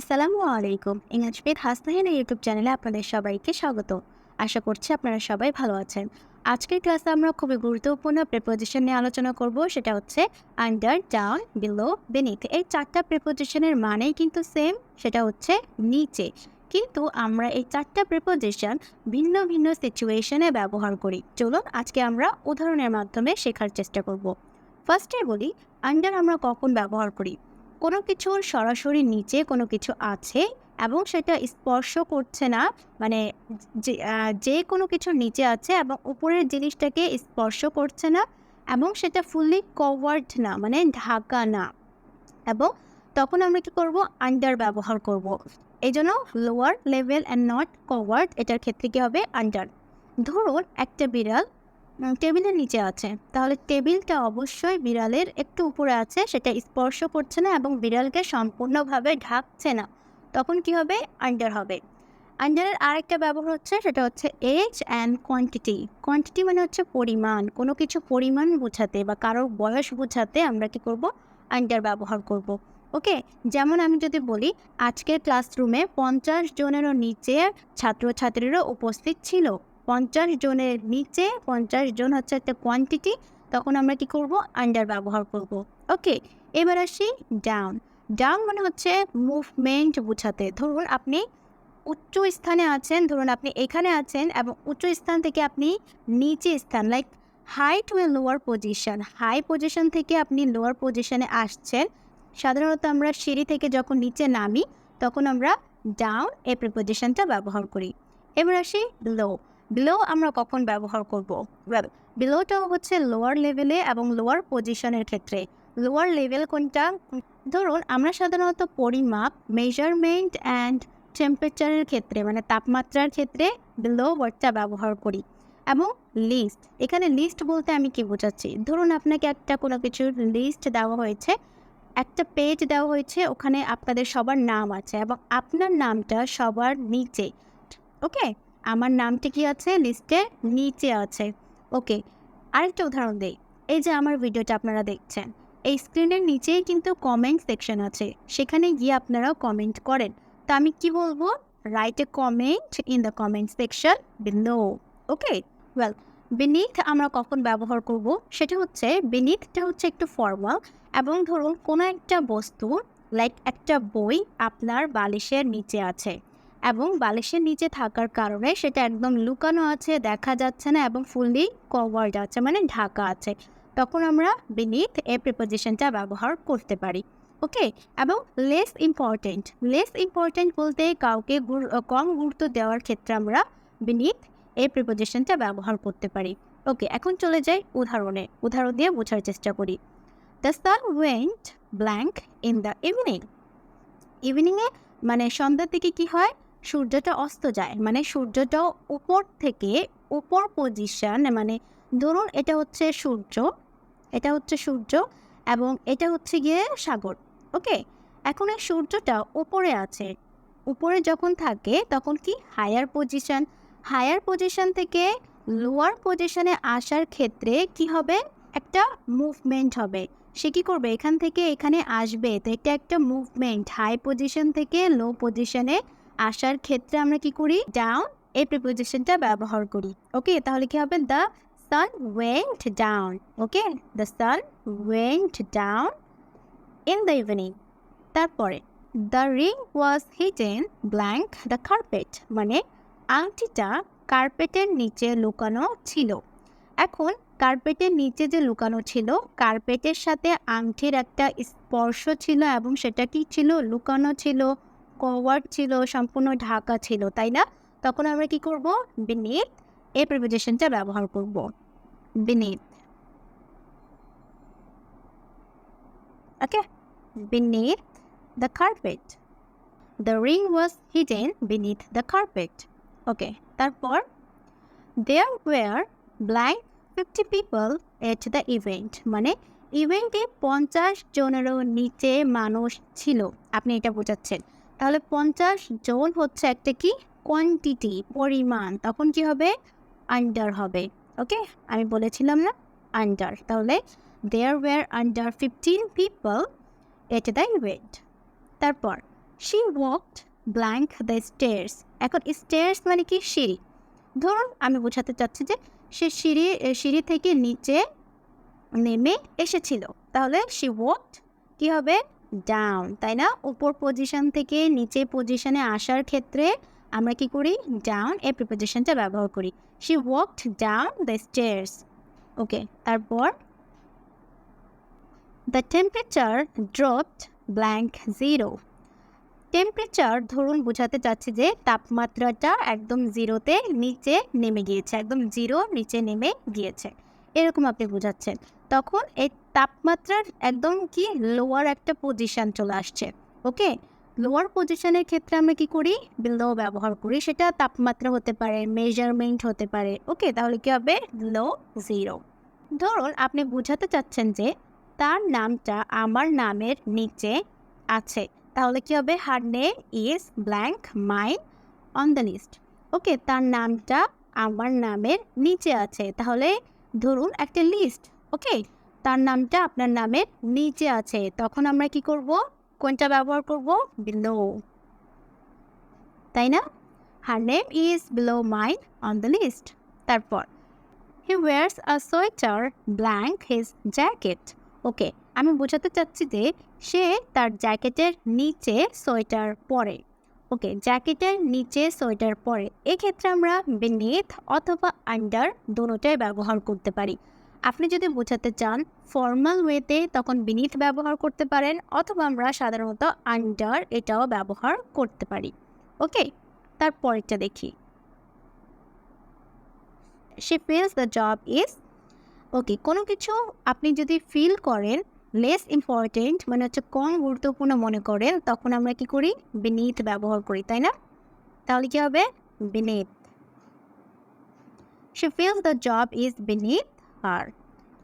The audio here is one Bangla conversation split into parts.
আসসালামু আলাইকুম। ইংরেজবিদ হাসনাহিন ইউটিউব চ্যানেলে আপনাদের সবাইকে স্বাগত। আশা করছি আপনারা সবাই ভালো আছেন। আজকের ক্লাসে আমরা খুবই গুরুত্বপূর্ণ প্রিপোজিশন নিয়ে আলোচনা করব। সেটা হচ্ছে আন্ডার ডাউন বিলো বেনিথ এই চারটা প্রেপোজিশনের মানেই কিন্তু সেম সেটা হচ্ছে নিচে। কিন্তু আমরা এই চারটা প্রেপোজিশন ভিন্ন ভিন্ন সিচুয়েশনে ব্যবহার করি। চলুন আজকে আমরা উদাহরণের মাধ্যমে শেখার চেষ্টা করব। ফার্স্টে বলি আন্ডার আমরা কখন ব্যবহার করি? কোনো কিছুর সরাসরি নিচে কোনো কিছু আছে এবং সেটা স্পর্শ করছে না মানে যে কোনো কিছুর নিচে আছে এবং উপরের জিনিসটাকে স্পর্শ করছে না এবং সেটা ফুললি কভার্ড না মানে ঢাকা না। এবং তখন আমরা কি করব? আন্ডার ব্যবহার করব। এই জন্য lower level and not covered এটার ক্ষেত্রে কী হবে? আন্ডার ধরুন একটা বিড়াল টেবিলের নিচে আছে। তাহলে টেবিলটা অবশ্যই বিড়ালের একটু উপরে আছে, সেটা স্পর্শ করছে না এবং বিড়ালকে সম্পূর্ণভাবে ঢাকছে না। তখন কি হবে? আন্ডার হবে। আন্ডারের আরেকটা ব্যবহার হচ্ছে, সেটা হচ্ছে এজ অ্যান্ড কোয়ান্টিটি কোয়ান্টিটি মানে হচ্ছে পরিমাণ। কোনো কিছু পরিমাণ বোঝাতে বা কারোর বয়স বোঝাতে আমরা কি করব? আন্ডার ব্যবহার করব। ওকে যেমন আমি যদি বলি, আজকের ক্লাসরুমে পঞ্চাশ জনেরও নিচে ছাত্রছাত্রীরা উপস্থিত ছিল। পঞ্চাশ জনের নিচে পঞ্চাশ জন হচ্ছে একটা কোয়ান্টিটি তখন আমরা কি করব? আন্ডার ব্যবহার করব। ওকে এবার আসি ডাউন ডাউন মানে হচ্ছে মুভমেন্ট বোঝাতে। ধরুন আপনি উচ্চ স্থানে আছেন, ধরুন আপনি এখানে আছেন এবং উচ্চ স্থান থেকে আপনি নিচে স্থান like high to a lower position high position থেকে আপনি লোয়ার পজিশনে আসছেন। সাধারণত আমরা সিঁড়ি থেকে যখন নিচে নামি, তখন আমরা ডাউন এই প্রিপোজিশনটা ব্যবহার করি। এবার আসি লো বিলো আমরা কখন ব্যবহার করব? বিলোটাও হচ্ছে লোয়ার লেভেলে এবং লোয়ার পজিশনের ক্ষেত্রে। লোয়ার লেভেল কোনটা? ধরুন, আমরা সাধারণত পরিমাপ মেজারমেন্ট অ্যান্ড টেম্পারেচারের ক্ষেত্রে মানে তাপমাত্রার ক্ষেত্রে বিলো ওয়ার্ডটা ব্যবহার করি। এবং লিস্ট এখানে লিস্ট বলতে আমি কি বোঝাচ্ছি? ধরুন, আপনাকে একটা কোনো কিছুর লিস্ট দেওয়া হয়েছে, একটা পেজ দেওয়া হয়েছে, ওখানে আপনাদের সবার নাম আছে এবং আপনার নামটা সবার নিচে ওকে আমার নামটি কি আছে? লিস্টের নিচে আছে। ওকে, আরেকটা উদাহরণ দেই। এই যে আমার ভিডিওটা আপনারা দেখছেন, এই স্ক্রিনের নিচেই কিন্তু কমেন্ট সেকশন আছে। সেখানে গিয়ে আপনারাও কমেন্ট করেন। তো আমি কি বলব? Write a comment in the comment section below okay well beneath আমরা কখন ব্যবহার করব? সেটা হচ্ছে বিনিথটা হচ্ছে একটু ফর্মাল এবং ধরুন কোনো একটা বস্তু লাইক একটা বই আপনার বালিশের নিচে আছে। এবং বালিশের নিচে থাকার কারণে সেটা একদম লুকানো আছে, দেখা যাচ্ছে না এবং ফুললি কভার্ড আছে মানে ঢাকা আছে। তখন আমরা বিনিথ এ প্রিপোজিশনটা ব্যবহার করতে পারি ওকে এবং লেস ইম্পর্টেন্ট লেস ইম্পর্টেন্ট বলতে কাউকে কম গুরুত্ব দেওয়ার ক্ষেত্রে আমরা বিনিথ এই প্রিপোজিশনটা ব্যবহার করতে পারি ওকে এখন চলে যাই উদাহরণে, উদাহরণ দিয়ে বোঝার চেষ্টা করি। The sun went blank in the evening ইভিনিংয়ে মানে সন্ধ্যার দিকে কি হয়? সূর্যটা অস্ত যায়। মানে সূর্যটা উপর থেকে উপর পজিশন মানে ধরুন এটা হচ্ছে সূর্য, এটা হচ্ছে সূর্য এবং এটা হচ্ছে গিয়ে সাগর ওকে এখন এই সূর্যটা উপরে আছে। উপরে যখন থাকে তখন কি? হায়ার পজিশন হায়ার পজিশন থেকে লোয়ার পজিশনে আসার ক্ষেত্রে কি হবে? একটা মুভমেন্ট হবে। সে কী করবে? এখান থেকে এখানে আসবে। তো এটা একটা মুভমেন্ট হাই পজিশন থেকে লো পজিশনে আসার ক্ষেত্রে আমরা কি করি? ডাউন এই প্রিপোজিশনটা ব্যবহার করি। ওকে তাহলে কি হবে? The sun went down okay the sun went down in the evening তারপরে the ring was hidden blank the carpet মানে আংটিটা কার্পেটের নিচে লুকানো ছিল। এখন কার্পেটের নিচে যে লুকানো ছিল কার্পেটের সাথে আংটির একটা স্পর্শ ছিল এবং সেটা কি ছিল? লুকানো ছিল। কভার ছিল, সম্পূর্ণ ঢাকা ছিল, তাই না? তখন আমরা কি করব? বিনিথ এই প্রিপোজিশনটা ব্যবহার করব। Beneath okay? Beneath the carpet The ring was hidden beneath the carpet okay, তারপর? There were blank 50 people at the event মানে ইভেন্টে পঞ্চাশ জনেরও নিচে মানুষ ছিল। আপনি এটা বোঝাচ্ছেন। তাহলে পঞ্চাশ জন হচ্ছে একটা কি? কোয়ান্টিটি পরিমাণ। তখন কি হবে? আন্ডার হবে। ওকে? আমি বলেছিলাম না? আন্ডার তাহলে there were under fifteen people at the event তারপর she walked blank the stairs এখন স্টেয়ার্স মানে কি? সিঁড়ি। ধরুন, আমি বোঝাতে চাচ্ছি যে সে সিঁড়ি সিঁড়ি থেকে নিচে নেমে এসেছিল। তাহলে শি ওয়াকড কী হবে? ডাউন তাই না? উপর পজিশন থেকে নিচে পজিশনে আসার ক্ষেত্রে আমরা কি করি? ডাউন এ প্রিপোজিশনটা ব্যবহার করি। She walked down the stairs okay তারপর the temperature dropped blank zero temperature ধরুন বোঝাতে চাচ্ছি যে তাপমাত্রাটা একদম জিরোতে নিচে নেমে গিয়েছে, একদম জিরো নিচে নেমে গিয়েছে। এরকম আপনি বোঝাচ্ছেন। তখন এই তাপমাত্রার একদম কি লোয়ার একটা পজিশন চলে আসছে ওকে লোয়ার পজিশনের ক্ষেত্রে আমরা কি করি? বিলো ব্যবহার করি। সেটা তাপমাত্রা হতে পারে মেজারমেন্ট হতে পারে ওকে তাহলে কি হবে? লো জিরো ধরুন আপনি বোঝাতে চাচ্ছেন যে তার নামটা আমার নামের নিচে আছে। তাহলে কি হবে? Her name is blank my on the list okay তার নামটা আমার নামের নিচে আছে। তাহলে ধরুন একটা লিস্ট ওকে তার নামটা আপনার নামের নিচে আছে। তখন আমরা কি করব? কোনটা ব্যবহার করব? বিলো তাই না? Her name is below mine on the list তারপর he wears a sweater blank his jacket okay আমি বোঝাতে চাচ্ছি যে সে তার জ্যাকেটের নিচে সোয়েটার পরে। ওকে, জ্যাকেটের নিচে সোয়েটার পরে। এক্ষেত্রে আমরা বেনেথ অথবা আন্ডার দুটোটাই ব্যবহার করতে পারি। আপনি যদি বোঝাতে চান, ফর্মাল ওয়েতে তখন বিনিথ ব্যবহার করতে পারেন অথবা আমরা সাধারণত আন্ডার এটাও ব্যবহার করতে পারি। ওকে, তারপরেরটা দেখি। She fills the job is, okay, কোনো কিছু আপনি যদি ফিল করেন লেস ইম্পর্টেন্ট মানে হচ্ছে কম গুরুত্বপূর্ণ মনে করেন তখন আমরা কি করি? বিনিথ ব্যবহার করি, তাই না? তাহলে কি হবে? Beneath she fills the job is beneath আর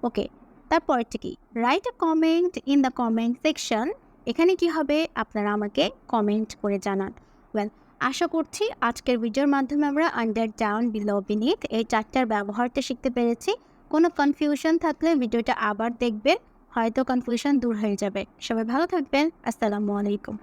ওকে তারপরটা কি? Write a comment in the comment section এখানে কি হবে? আপনারা আমাকে কমেন্ট করে জানান। ওয়েল আশা করছি আজকের ভিডিওর মাধ্যমে আমরা আন্ডার ডাউন বিলো বিনিথ এই চারটার ব্যবহারটা শিখতে পেরেছি। কোনো কনফিউশন থাকলে ভিডিওটা আবার দেখবেন। হয়তো কনফিউশন দূর হয়ে যাবে। সবাই ভালো থাকবেন। আসসালামু আলাইকুম।